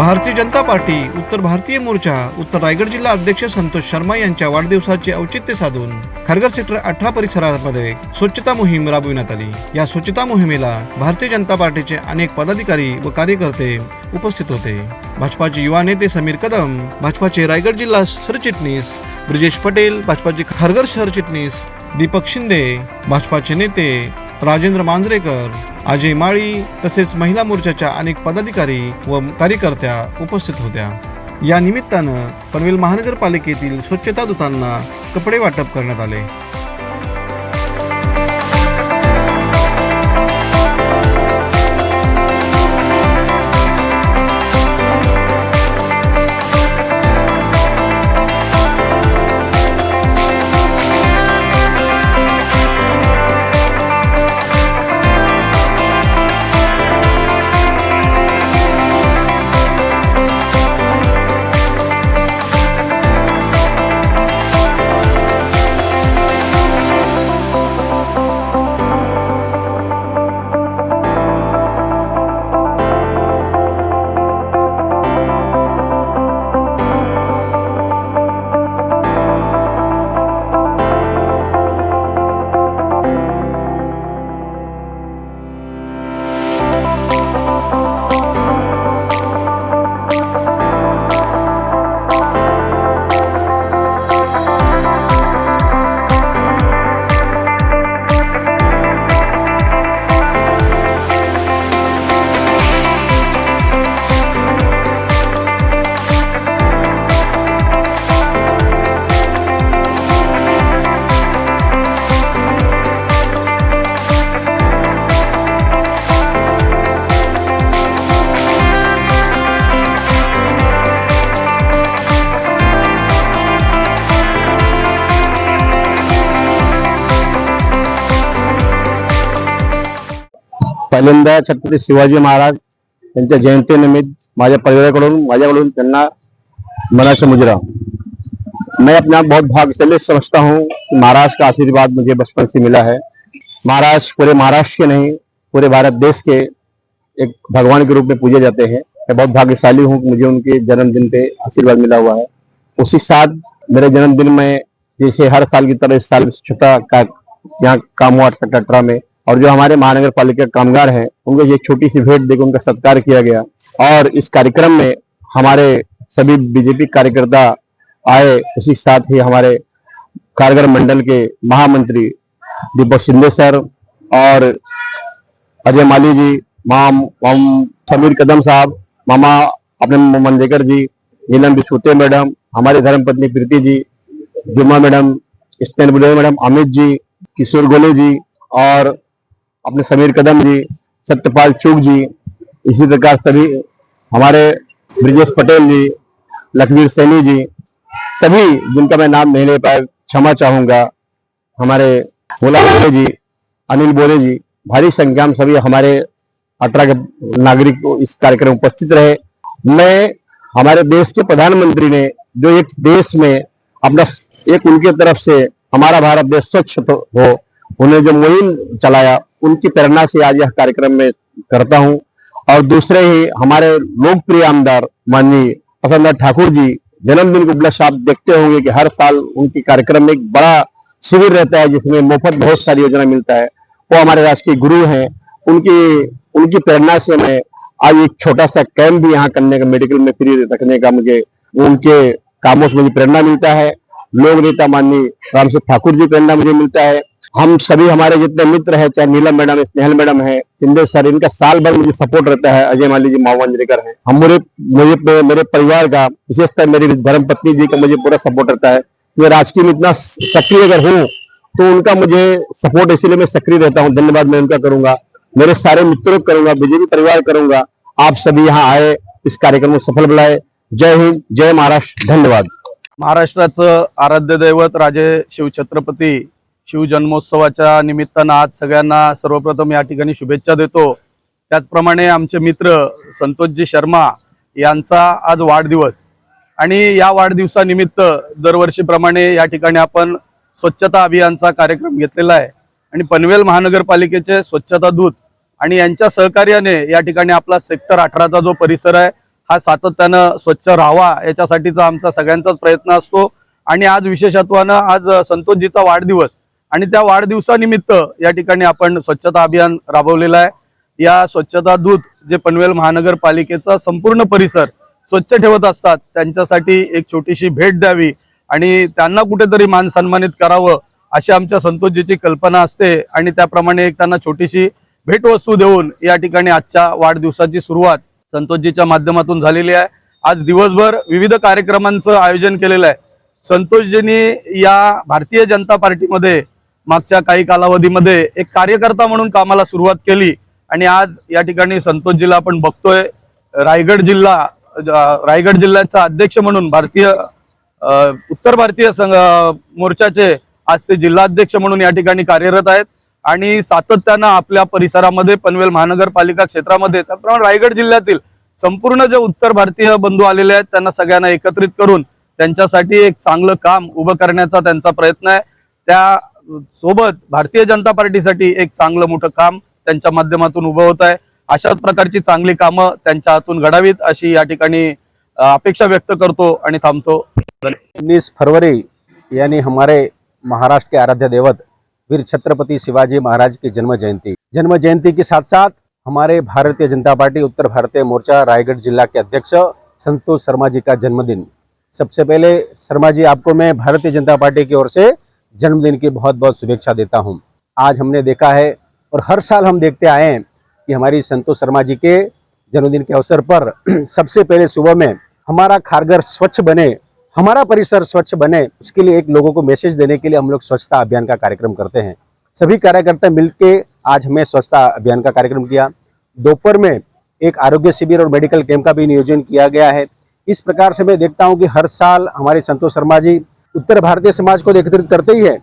Bharatiya Janata party उत्तर भारतीय मोर्चा उत्तर रायगड जिल्हा अध्यक्ष संतोष शर्मा यांच्या वाढदिवसाचे औचित्य साधून खारघर सेक्टर अठरा परिसरामध्ये स्वच्छता मोहीम राबविण्यात आली. या स्वच्छता मोहिमेला भारतीय जनता पार्टीचे अनेक पदाधिकारी व कार्यकर्ते उपस्थित होते. भाजपाचे युवा नेते समीर कदम भाजपाचे रायगड जिल्हा सरचिटणीस ब्रिजेश पटेल भाजपाचे खारघर सरचिटणीस दीपक शिंदे भाजपाचे नेते राजेंद्र मांजरेकर अजय माळी तसेच महिला मोर्चाच्या अनेक पदाधिकारी व कार्यकर्त्या उपस्थित होत्या. या निमित्तानं पनवेल महानगरपालिकेतील स्वच्छता दूतांना कपडे वाटप करण्यात आले. पहिल्यांदा छत्रपती शिवाजी महाराज यांच्या जयंतीनिमित्त माझ्या परिवाराकडून त्यांना मनाशा मुजरा. मैं अपने आप बहुत भाग्यशाली समझता हूँ महाराष्ट्र का आशीर्वाद मुझे बचपन से मिला है। महाराष्ट्र पूरे महाराष्ट्र के नहीं, पूरे भारत देश के एक भगवान के रूप में पूजे जाते हैं। मैं बहुत भाग्यशाली हूँ मुझे उनके जन्मदिन पे आशीर्वाद मिला हुआ है। उसी साथ मेरे जन्मदिन में जैसे हर साल की तरह इस साल स्वच्छता का यहाँ काम हुआ अठारह में और जो हमारे महानगर पालिका कामगार हैं, उनको ये छोटी सी भेंट देकर उनका सत्कार किया गया। और इस कार्यक्रम में हमारे सभी बीजेपी कार्यकर्ता आए, उसी साथ ही हमारे कारगर मंडल के महामंत्री दीपक शिंदे सर और अजय माली जी, माम समीर कदम साहब, मामा अपने मंदेकर जी, नीलम बिस्कुते मैडम, हमारी धर्मपत्नी प्रीति जी, जुम्मा मैडम, स्पेन बुले मैडम, अमित जी, किशोर गोले जी और अपने समीर कदम जी, सत्यपाल चूक जी, इसी प्रकार सभी हमारे ब्रिजेश पटेल जी लखवीर सैनी जी, सभी जिनका मैं नाम नहीं ले पाया, क्षमा चाहूँगा। हमारे भोला बोले जी, अनिल बोले जी, भारी संख्या में सभी हमारे अठारह के नागरिक इस कार्यक्रम उपस्थित रहे। मैं, हमारे देश के प्रधानमंत्री ने, जो एक देश में अपना, एक उनके तरफ़ से हमारा भारत देश स्वच्छ हो उन्हें जो मुहिम चलाया, उनकी प्रेरणा से आज यह कार्यक्रम में करता हूँ। और दूसरे ही हमारे लोकप्रिय आमदार माननीय प्रसन्न ठाकुर जी, जन्मदिन के उपलक्ष्य आप देखते होंगे कि हर साल उनके कार्यक्रम में एक बड़ा शिविर रहता है, जिसमें मुफ़्त बहुत सारी योजना मिलता है। वो हमारे राष्ट्रीय गुरु हैं। उनकी उनकी प्रेरणा से मैं आज एक छोटा सा कैंप भी यहाँ करने का, मेडिकल में फ्री रखने का मुझे, उनके कामों से मुझे प्रेरणा मिलता है। लोक नेता माननीय रामसिंह ठाकुर जी प्रेरणा मुझे मिलता है। हम सभी हमारे जितने मित्र हैं, चाहे नीलम मैडम स्नेहल मैडम है शिंदे सर, इनका साल भर मुझे सपोर्ट रहता है, अजय माली जी माओवंजरेकर है। हम मेरे मुझे मेरे परिवार का विशेषकर मेरी धर्म पत्नी जी का मुझे पूरा सपोर्ट रहता है। मैं राजकीय में इतना सक्रिय अगर हूँ तो उनका मुझे सपोर्ट इसलिए मैं सक्रिय रहता हूँ। धन्यवाद मैं उनका करूँगा। मेरे सारे मित्रों को करूँगा बीजेपी परिवार करूँगा। आप सभी यहाँ आए, इस कार्यक्रम को सफल बनाए। जय हिंद, जय महाराष्ट्र, धन्यवाद। महाराष्ट्राचं आराध्य दैवत राजे शिवछत्रपती शिवजन्मोत्सवाच्या निमित्तानं आज सगळ्यांना सर्वप्रथम या ठिकाणी शुभेच्छा देतो. त्याचप्रमाणे आमचे मित्र संतोषजी शर्मा यांचा आज वाढदिवस. आणि या वाढदिवसानिमित्त दरवर्षीप्रमाणे या ठिकाणी आपण स्वच्छता अभियानचा कार्यक्रम घेतलेला आहे. आणि पनवेल महानगरपालिकेचे स्वच्छता दूत आणि यांच्या सहकार्याने या ठिकाणी आपला सेक्टर अठराचा जो परिसर आहे हा सातत्यानं स्वच्छ राहावा याच्यासाठीचा आमचा सगळ्यांचाच प्रयत्न असतो. आणि आज विशेषत्वानं आज संतोषजीचा वाढदिवस. आणि त्या वाढदिवसानिमित्त या ठिकाणी आपण स्वच्छता अभियान राबवलेलं आहे. या स्वच्छता दूत जे पनवेल महानगरपालिकेचा संपूर्ण परिसर स्वच्छ ठेवत असतात त्यांच्यासाठी एक छोटीशी भेट द्यावी आणि त्यांना कुठेतरी मान सन्मानित करावं अशी आमच्या संतोषजीची कल्पना असते आणि त्याप्रमाणे एक त्यांना छोटीशी भेटवस्तू देऊन या ठिकाणी आजच्या वाढदिवसाची सुरुवात संतोषजीच्या माध्यमातून झालेली आहे. आज दिवसभर विविध कार्यक्रमांचं आयोजन केलेलं आहे. संतोषजींनी या भारतीय जनता पार्टीमध्ये मागच्या काही कालावधीमध्ये एक कार्यकर्ता म्हणून कामाला सुरुवात केली. आणि आज या ठिकाणी संतोषजीला आपण बघतोय. रायगड जिल्हा रायगड जिल्ह्याचा अध्यक्ष म्हणून भारतीय उत्तर भारतीय संघ मोर्चाचे आज ते जिल्हाध्यक्ष म्हणून या ठिकाणी कार्यरत आहेत. आणि सातत्यानं आपल्या परिसरामध्ये पनवेल महानगरपालिका क्षेत्रामध्ये त्याप्रमाणे रायगड जिल्ह्यातील संपूर्ण जे उत्तर भारतीय बंधू आलेले आहेत त्यांना सगळ्यांना एकत्रित करून त्यांच्यासाठी एक चांगलं काम उभं करण्याचा त्यांचा प्रयत्न आहे. त्या सोबत भारतीय जनता पार्टीसाठी एक चांगलं मोठं काम त्यांच्या माध्यमातून उभं होत आहे. अशाच प्रकारची चांगली कामं त्यांच्या हातून घडावीत अशी या ठिकाणी अपेक्षा व्यक्त करतो आणि थांबतो. उन्नीस फरवरी यानी हमारे महाराष्ट्र के आराध्य देवत वीर छत्रपति शिवाजी महाराज की जन्म जयंती जन्म जयंती के साथ साथ हमारे भारतीय जनता पार्टी उत्तर भारतीय मोर्चा रायगढ़ जिला के अध्यक्ष संतोष शर्मा जी का जन्मदिन। सबसे पहले शर्मा जी आपको मैं भारतीय जनता पार्टी की ओर से जन्मदिन की बहुत बहुत शुभेच्छा देता हूँ। आज हमने देखा है और हर साल हम देखते आए हैं कि हमारी संतोष शर्मा जी के जन्मदिन के अवसर पर सबसे पहले सुबह में हमारा खारगर स्वच्छ बने, हमारा परिसर स्वच्छ बने, उसके लिए एक लोगों को मैसेज देने के लिए हम लोग स्वच्छता अभियान का कार्यक्रम करते हैं। सभी कार्यकर्ता मिलके आज हमें स्वच्छता अभियान का कार्यक्रम किया। दोपहर में एक आरोग्य शिविर और मेडिकल कैंप का भी नियोजन किया गया है। इस प्रकार से मैं देखता हूँ कि हर साल हमारे संतोष शर्मा जी उत्तर भारतीय समाज को एकत्रित करते ही है,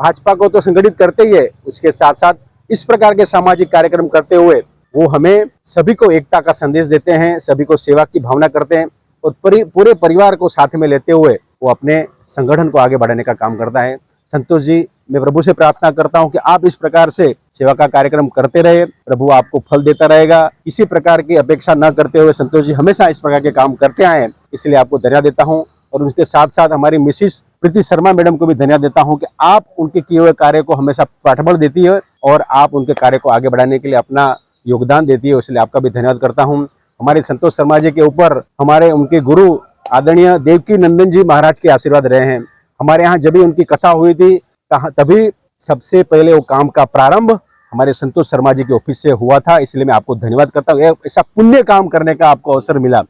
भाजपा को तो संगठित करते ही है, उसके साथ साथ इस प्रकार के सामाजिक कार्यक्रम करते हुए वो हमें सभी को एकता का संदेश देते हैं, सभी को सेवा की भावना करते हैं और पूरे परिवार को साथ में लेते हुए वो अपने संगठन को आगे बढ़ाने का काम करता है। संतोष जी, मैं प्रभु से प्रार्थना करता हूँ कि आप इस प्रकार से सेवा का कार्यक्रम करते रहे, प्रभु आपको फल देता रहेगा। इसी प्रकार की अपेक्षा न करते हुए संतोष जी हमेशा इस प्रकार के काम करते आए हैं, इसलिए आपको धन्यवाद देता हूँ और उसके साथ साथ हमारी मिसिस प्रीति शर्मा मैडम को भी धन्यवाद देता हूँ कि आप उनके किए हुए कार्य को हमेशा पाठबल देती है और आप उनके कार्य को आगे बढ़ाने के लिए अपना योगदान देती है, इसलिए आपका भी धन्यवाद करता हूँ। हमारे संतोष शर्मा जी के ऊपर हमारे उनके गुरु आदरणीय देवकी नंदन जी महाराज के आशीर्वाद रहे हैं। हमारे यहाँ जब भी उनकी कथा हुई थी तभी सबसे पहले वो काम का प्रारंभ हमारे संतोष शर्मा जी के ऑफ़िस से हुआ था, इसलिए मैं आपको धन्यवाद करता हूँ। ऐसा पुण्य काम करने का आपको अवसर मिला।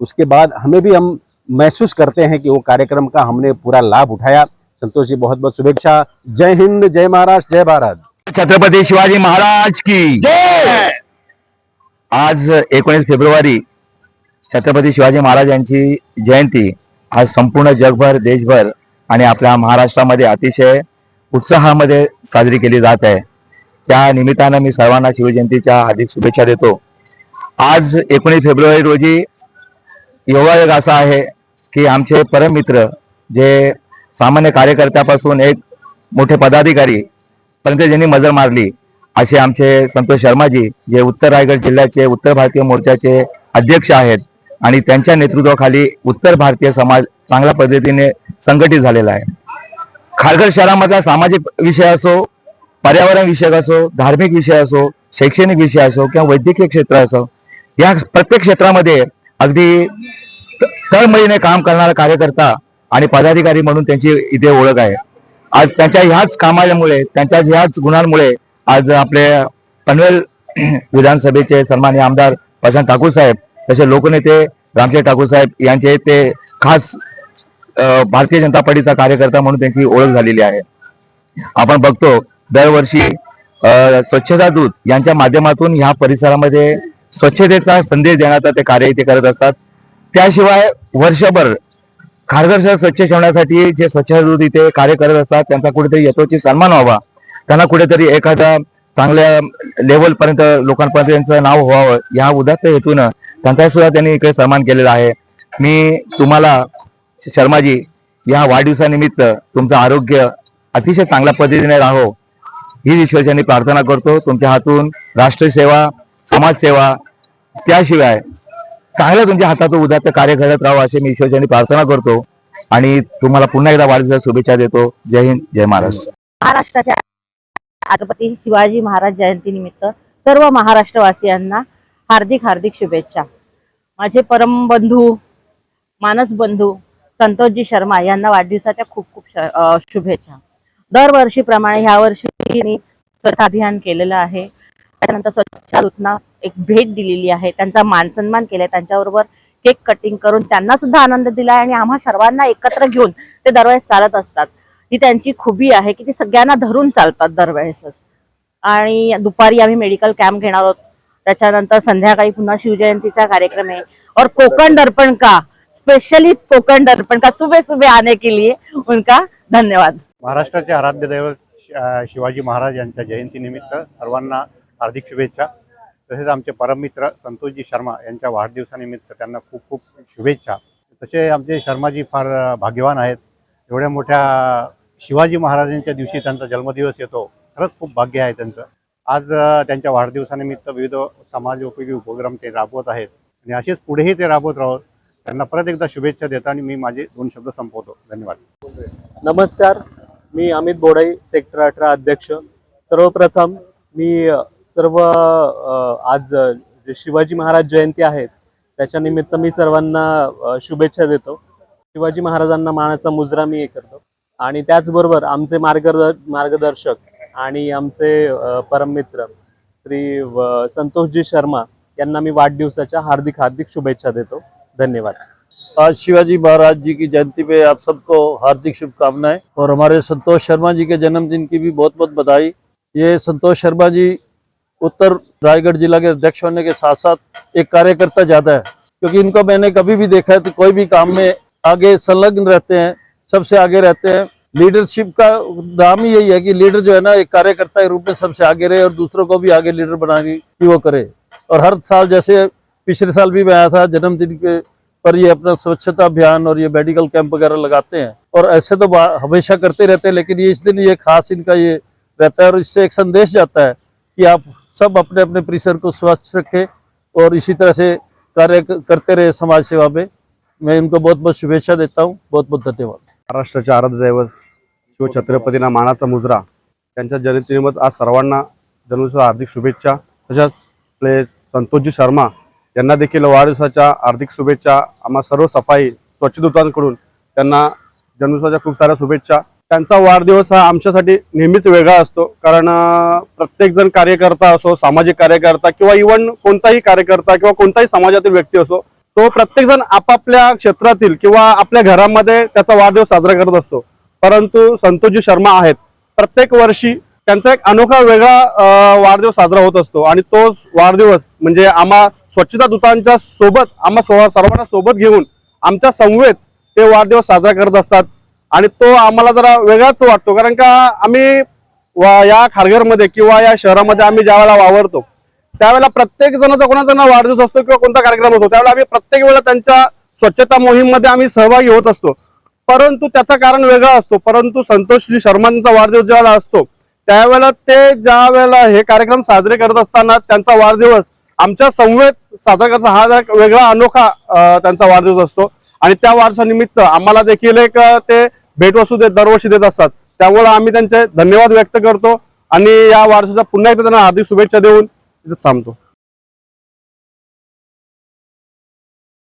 उसके बाद हमें भी हम महसूस करते हैं कि वो कार्यक्रम का हमने पूरा लाभ उठाया। संतोष जी बहुत बहुत शुभेच्छा। जय हिंद जय महाराष्ट्र जय भारत। छत्रपती शिवाजी महाराज की। आज एकोणीस फेब्रुवारी छत्रपती शिवाजी महाराज यांची जयंती आज संपूर्ण जगभर देशभर आणि आपल्या महाराष्ट्रामध्ये अतिशय उत्साहामध्ये साजरी केली जात आहे. त्या निमित्तानं मी सर्वांना शिवजयंतीच्या हार्दिक शुभेच्छा देतो. आज एकोणीस फेब्रुवारी रोजी योगायोग असा आहे की आमचे परममित्र जे सामान्य कार्यकर्त्यापासून एक मोठे पदाधिकारी पर्यंत ज्यांनी मजल मारली असे आमचे संतोष शर्माजी जे उत्तर रायगड जिल्ह्याचे उत्तर भारतीय मोर्चाचे अध्यक्ष आहेत आणि त्यांच्या नेतृत्वाखाली उत्तर भारतीय समाज चांगल्या पद्धतीने संघटित झालेला आहे. खारघर शहरामधला सामाजिक विषय असो पर्यावरण विषयक असो धार्मिक विषय असो शैक्षणिक विषय असो किंवा वैद्यकीय क्षेत्र असो या प्रत्येक क्षेत्रामध्ये अगदी तळमळीने काम करणारा कार्यकर्ता आणि पदाधिकारी म्हणून त्यांची इथे ओळख आहे. आज त्यांच्या ह्याच कामामुळे त्यांच्या ह्याच गुणांमुळे आज आपले पनवेल विधानसभेचे सन्मान्य आमदार प्रशांत ठाकूर साहेब तसे लोकनेते रामशेठ ठाकूर साहेब यांचे ते खास भारतीय जनता पार्टीचा कार्यकर्ता म्हणून त्यांची ओळख झालेली आहे. आपण बघतो दरवर्षी स्वच्छता दूत यांच्या माध्यमातून ह्या परिसरामध्ये स्वच्छतेचा संदेश देण्याचा ते कार्य इथे करत असतात. त्याशिवाय वर्षभर खारघर शहर स्वच्छ ठेवण्यासाठी जे स्वच्छता इथे कार्य करत असतात त्यांचा कुठेतरी यथोचित सन्मान व्हावा. त्यांना कुठेतरी एखाद्या चांगल्या लेवलपर्यंत लोकांपर्यंत त्यांचं नाव व्हावं या उदात्त हेतून त्यांचा सुद्धा त्यांनी इकडे सन्मान केलेला आहे. मी तुम्हाला शर्माजी या वाढदिवसानिमित्त तुमचं आरोग्य अतिशय चांगल्या पद्धतीने राहो ही ईश्वरच्यांनी प्रार्थना करतो. तुमच्या हातून राष्ट्रसेवा समाजसेवा त्याशिवाय चांगलं तुमच्या हातातून उद्याचं कार्य घडत राहावं असे मी ईश्वरचरणी प्रार्थना करतो आणि तुम्हाला पुन्हा एकदा वाढदिवसाच्या शुभेच्छा देतो. जय हिंद जय महाराष्ट्र. महाराष्ट्राच्या छत्रपती शिवाजी महाराज जयंतीनिमित्त सर्व महाराष्ट्रवासियांना हार्दिक हार्दिक शुभेच्छा. माझे परम बंधू मानस बंधू संतोषजी शर्मा यांना वाढदिवसाच्या खूप खूप शुभेच्छा. दरवर्षीप्रमाणे ह्या वर्षी स्वतः अभियान केलेलं आहे. त्यानंतर स्वच्छ एक भेट दिलेली आहे. त्यांचा मानसन्मान केलाय. त्यांच्याबरोबर केक कटिंग करून त्यांना सुद्धा आनंद दिलाय आणि आम्हा सर्वांना एकत्र घेऊन ते दरवेळेस चालत असतात. ही त्यांची खुबी आहे की ते सगळ्यांना धरून चालतात दरवेळेसच. आणि दुपारी आम्ही मेडिकल कॅम्प घेणार आहोत. त्याच्यानंतर संध्याकाळी पुन्हा शिवजयंतीचा कार्यक्रम आहे. और कोकण दर्पण का? स्पेशली कोकण दर्पण का? सुबह सुबह आने के लिए उनका धन्यवाद. महाराष्ट्राचे आराध्य दैवत शिवाजी महाराज यांच्या जयंतीनिमित्त सर्वांना हार्दिक शुभेच्छा. तसेच आमचे परममित्र संतोषजी शर्मा यांच्या वाढदिवसानिमित्त त्यांना खूप खूप शुभेच्छा. तसे आमचे शर्माजी फार भाग्यवान आहेत. एवढ्या मोठ्या शिवाजी महाराजांच्या दिवशी त्यांचा जन्मदिवस येतो. खरंच खूप भाग्य आहे त्यांचं. आज त्यांच्या वाढदिवसानिमित्त विविध समाजोपयोगी उपक्रम ते राबवत आहेत. आणि असेच पुढेही ते राबवत राहत. त्यांना परत एकदा शुभेच्छा देतो आणि मी माझे दोन शब्द संपवतो. धन्यवाद. नमस्कार. मी अमित बोडाई सेक्टर अठरा अध्यक्ष. सर्वप्रथम मी सर्व आज जे शिवाजी महाराज जयंती आहे त्याच्या निमित्त मी सर्वांना शुभेच्छा देतो. शिवाजी महाराजांना मानाचा मुजरा मी हे करतो. आणि त्याचबरोबर आमचे मार्गदर् मार्गदर्शक आणि आमचे परममित्र श्री संतोषजी शर्मा यांना मी वाढदिवसाच्या हार्दिक हार्दिक शुभेच्छा देतो. धन्यवाद. आज शिवाजी महाराज जी की जयंती पे आप सबको हार्दिक शुभकामनाएं और हमारे संतोष शर्मा जी के जन्मदिन की भी बहुत बहुत बधाई। ये संतोष शर्मा जी उत्तर रायगढ़ जिला के अध्यक्ष होने के साथ साथ एक कार्यकर्ता ज़्यादा है। क्योंकि इनको मैंने कभी भी देखा है तो कोई भी काम में आगे संलग्न रहते हैं, सबसे आगे रहते हैं। लीडरशिप का नाम ही यही है कि लीडर जो है ना, एक कार्यकर्ता के रूप में सबसे आगे रहे और दूसरों को भी आगे लीडर बनाने की वो करे। और हर साल जैसे पिछले साल भी मैं आया था, जन्मदिन के पर ये अपना स्वच्छता अभियान और ये मेडिकल कैंप वगैरह लगाते हैं। और ऐसे तो हमेशा करते रहते हैं, लेकिन ये इस दिन ये खास इनका ये रहता है और इससे एक संदेश जाता है कि आप सब अपने अपने परिसर को स्वच्छ रखें और इसी तरह से कार्य करते रहे समाज सेवा में। मैं इनको बहुत बहुत शुभेच्छा देता हूँ बहुत बहुत धन्यवाद। महाराष्ट्राचे आराध्य दैवत शिवछत्रपतींना मानाचा मुजरा त्यांच्या जयंतीनिमित्त आज सर्वांना जन्मदिवसाच्या हार्दिक शुभेच्छा तशाच प्लेस संतोषजी शर्मा यांना देखील वाढदिवसाच्या हार्दिक शुभेच्छा आम्हा सर्व सफाई स्वच्छदूतांकडून त्यांना जन्मदिवसाच्या खूप साऱ्या शुभेच्छा त्यांचा वाढदिवस हा आमच्यासाठी नेहमीच वेगळा असतो. कारण प्रत्येकजण कार्यकर्ता असो सामाजिक कार्यकर्ता किंवा इव्हन कोणताही कार्यकर्ता किंवा कोणताही समाजातील व्यक्ती असो तो प्रत्येकजण आपापल्या क्षेत्रातील किंवा आपल्या घरामध्ये त्याचा वाढदिवस साजरा करत असतो. परंतु संतोषजी शर्मा आहेत. प्रत्येक वर्षी त्यांचा एक अनोखा वेगळा वाढदिवस साजरा होत असतो आणि तो वाढदिवस म्हणजे आम्हा स्वच्छता दूतांच्या सोबत आम्हा सर्वांना सोबत घेऊन आमच्या समवेत ते वाढदिवस साजरा करत असतात. आणि तो आम्हाला जरा वेगळाच वाटतो. कारण का आम्ही वा- या खारघरमध्ये किंवा या शहरामध्ये आम्ही ज्या वेळेला वावरतो त्यावेळेला प्रत्येक जणाचा कोणाचा ना वाढदिवस असतो किंवा कोणता कार्यक्रम असतो त्यावेळेला आम्ही प्रत्येक वेळेला त्यांच्या स्वच्छता मोहीममध्ये आम्ही सहभागी होत असतो. परंतु त्याचं कारण वेगळा असतो. परंतु संतोषजी शर्मांचा वाढदिवस ज्यावेळेला असतो त्यावेळेला ते ज्या वेळेला हे कार्यक्रम साजरे करत असताना त्यांचा वाढदिवस आमच्या संवेद साजरा करायचा हा एक वेगळा अनोखा त्यांचा वाढदिवस असतो. आणि त्या वाढदिवसानिमित्त आम्हाला देखील एक ते भेटवस्तू देत दरवर्षी देत असतात. त्यामुळे आम्ही त्यांचे धन्यवाद व्यक्त करतो आणि या वारसाचा पुन्हा एकदा त्यांना हार्दिक शुभेच्छा देऊन इथे थांबतो.